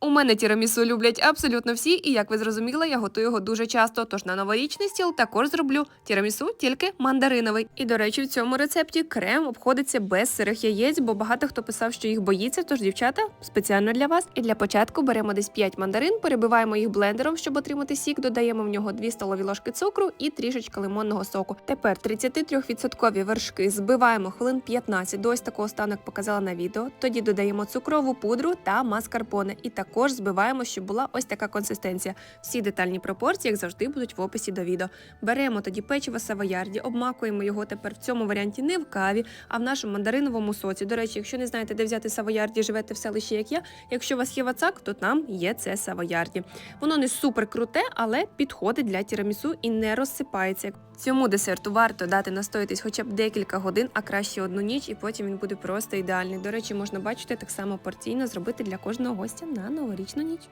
У мене тірамісу люблять абсолютно всі, і як ви зрозуміли, я готую його дуже часто. Тож на новорічний стіл також зроблю тірамісу, тільки мандариновий. І до речі, в цьому рецепті крем обходиться без сирих яєць, бо багато хто писав, що їх боїться. Тож, дівчата, спеціально для вас. І для початку беремо десь 5 мандарин, перебиваємо їх блендером, щоб отримати сік. Додаємо в нього 2 столові ложки цукру і трішечки лимонного соку. Тепер 33% вершки збиваємо хвилин 15 до ось такого стану, як показала на відео. Тоді додаємо цукрову пудру та маскарпоне. І також збиваємо, щоб була ось така консистенція. Всі детальні пропорції, як завжди, будуть в описі до відео. Беремо тоді печиво савоярді, обмакуємо його тепер в цьому варіанті не в каві, а в нашому мандариновому соці. До речі, якщо не знаєте, де взяти савоярді, живете в селищі, як я. Якщо у вас є вацак, то там є це савоярді. Воно не супер круте, але підходить для тірамісу і не розсипається. Цьому десерту варто дати настоятись хоча б декілька годин, а краще одну ніч, і потім він буде просто ідеальний. До речі, можна бачити так само порційно зробити для кожного гостя на новорічну ніч.